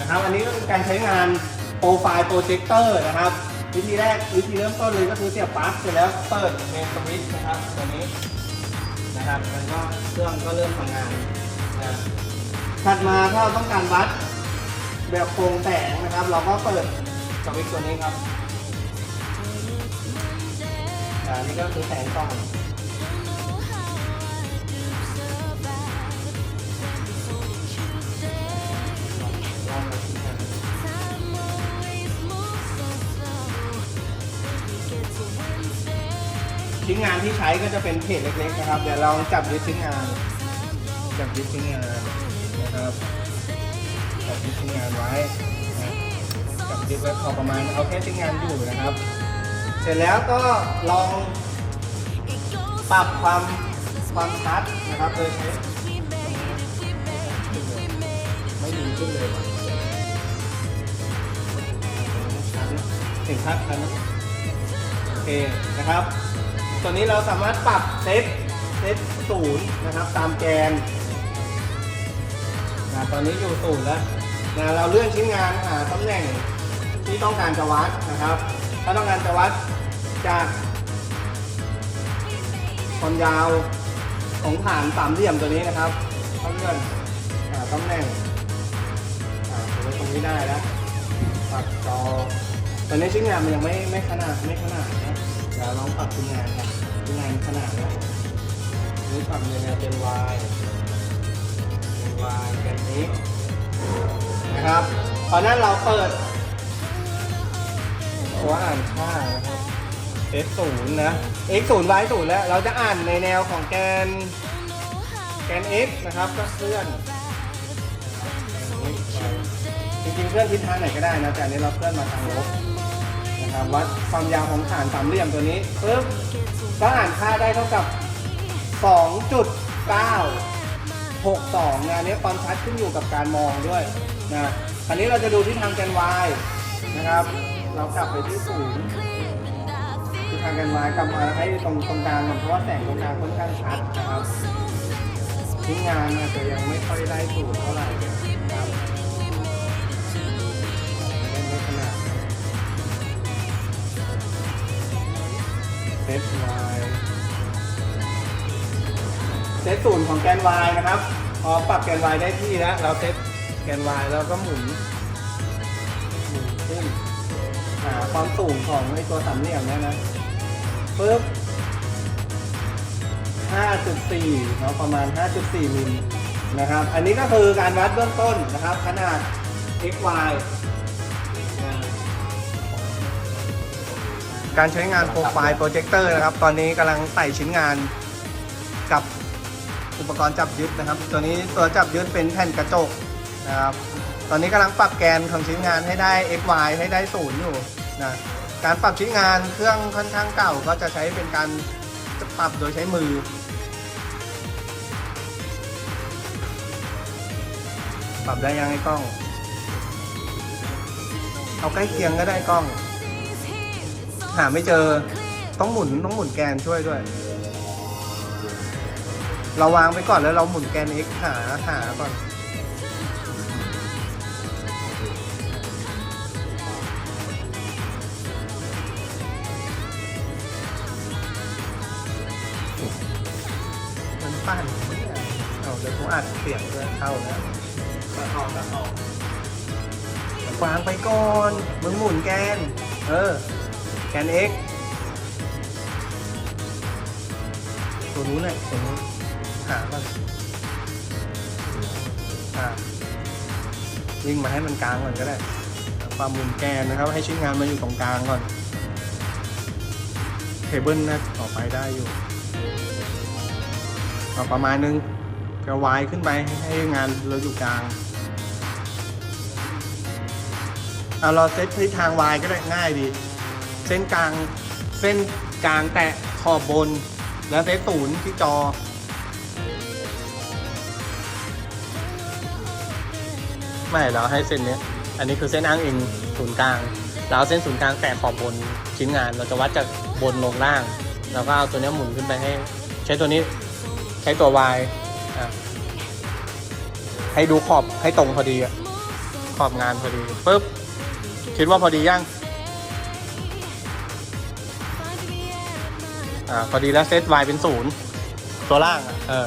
นะครับ อันนี้ก็คือการใช้งานโปรไฟล์โปรเจคเตอร์นะครับ วิธีแรกวิธีเริ่มต้นเลยก็คือเสียบปลั๊กเสร็จแล้วเปิดเมนสวิตช์นะครับตัวนี้นะครับมันก็เครื่องก็เริ่มทำงานนะถัดมาถ้าเราต้องการวัดแบบโปร่งแสงนะครับ เราก็เปิดสวิตช์ตัวนี้ครับอ่านี่ก็คือแสงส่อง ชิ้นงานที่ใช้ก็จะเป็นเพจเล็กๆนะครับเดี๋ยวลองจับยึดชิ้นงาน จับยึดชิ้นงานนะครับจับยึดชิ้นงานไว้จับยึดไว้พอประมาณเอาแค่ชิ้นงานอยู่นะครับ เสร็จแล้วก็ลองปรับความความชัดนะครับโดยใช้ไม่ดีขึ้นเลยถึงชัดแล้วนโอเคนะครับ ตัวนี้เราสามารถปรับเซตเซตศูนย์นะครับตามแกนนะตอนนี้อยู่ศูนย์แล้วนะเราเลื่อนชิ้นงานหาตำแหน่งที่ต้องการจะวัดนะครับ ถ้าต้องการจะวัดจากความยาวของฐานสามเหลี่ยมตัวนี้นะครับก็เลื่อนหาตำแหน่งตรงนี้ได้แล้วปรับจอตอนนี้ชิ้นงานมันยังไม่ไม่ขนาดไม่ขนาด นะเดี๋ยวลองปรับชิ้นงานครับชิ้นงานขนาดแล้วอันนี้ปรับในแนวเป็น Y เป็น Y แบบนี้นะครับตอนนั้นเราเปิดตัวอ่านค่านะครับ x ศูนย์นะ x ศูนย์ y ศูนย์แล้ว เราจะอ่านในแนวของแกน แกน x นะครับ ก็เคลื่อน จริงๆเคลื่อนทิศทางไหนก็ได้นะ แต่อันนี้เราเคลื่อนมาทางลบ ครับวัดความยาวของฐานสามเหลี่ยมตัวนี้ปึ๊บก็อ่านค่าได้เท่ากับ 2.962นะอันนี้ความชัดขึ้นอยู่กับการมองด้วยนะอันนี้เราจะดูที่ทางแกน y นะครับ เรากลับไปที่ศูนย์ที่ทางแกนมากลับมาให้ตรงตรงกลางก่อนเพราะว่าแสงตรงกลางค่อนข้างชัดนะครับชิ้นงานอาจจะยังไม่ค่อยได้สูตร เซตศูนย์ของแกน y นะครับ พอปรับแกน y ได้ที่แล้ว เราเซตแกน y แล้วก็หมุนหมุนขึ้นหาความสูงของไอตัวสามเหลี่ยมเนี่ยนะปึ๊บ5.4เนาะประมาณ 5.4มิลนะครับ อันนี้ก็คือการวัดเบื้องต้นนะครับ ขนาด x y การใช้งานโปรไฟล์โปรเจคเตอร์นะครับ ตอนนี้กำลังใส่ชิ้นงานกับ อุปกรณ์จับยึดนะครับ ตัวนี้ตัวจับยึดเป็นแผ่นกระจกนะครับ ตอนนี้กำลังปรับแกนของชิ้นงานให้ได้ x y ให้ได้ศูนย์อยู่นะ การปรับชิ้นงานเครื่องค่อนข้างเก่าก็จะใช้เป็นการปรับโดยใช้มือปรับได้ยังไอ้กล้อง เอาใกล้เคียงก็ได้กล้อง หาไม่เจอ ต้องหมุนต้องหมุนแกนช่วยด้วย เราวางไปก่อนแล้วเราหมุนแกน x หาหาก่อน มันปั่นเนี่ยเอาเดี๋ยวกูอัดเสียงด้วยเข้าแล้วตัดออกตัดออกวางไปก่อน มึงหมุนแกน เออ แกน x ตัวนู้นเลยตัวนู้น หาก่อนอ่าวิ่งมาให้มันกลางก่อนก็ได้ ความมุนแกนนะครับ ให้ชิ้นงานมาอยู่ตรงกลางก่อนเคเบิลนะต่อไปได้อยู่เอาประมาณนึงจะวายขึ้นไปให้งานเราอยู่กลางเอาเราเซตทิศทางวายก็ได้ง่ายดี เส้นกลางเส้นกลางแตะขอบบน แล้วเซตศูนย์ที่จอ ไม่เราให้เส้นเนี้ย อันนี้คือเส้นอ้างอิงศูนย์กลาง เราเอาเส้นศูนย์กลางแตะขอบบนชิ้นงาน เราจะวัดจากบนลงล่าง แล้วก็เอาตัวเนี้ยหมุนขึ้นไปให้ ใช้ตัวนี้ใช้ตัว Y อะให้ดูขอบให้ตรงพอดีอะขอบงานพอดีปุ๊บคิดว่าพอดียังอ่าพอดีแล้วเซต y เป็นศูนย์ ตัวล่างอะเออ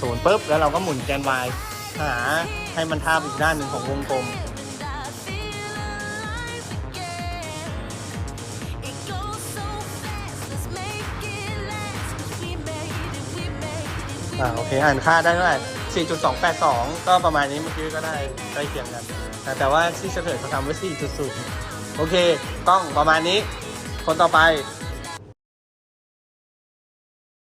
ศูนย์ปุ๊บแล้วเราก็หมุนแกน y หาให้มันทาบอีกด้านหนึ่งของวงกลม อ่าโอเค อ่านค่าได้เท่าไหร่4.282 ก็ประมาณนี้เมื่อกี้ก็ได้ใกล้เคียงกันแต่แต่ว่าที่เฉลยเขาทำไว้4.0 โอเค กล้องประมาณนี้ คนต่อไป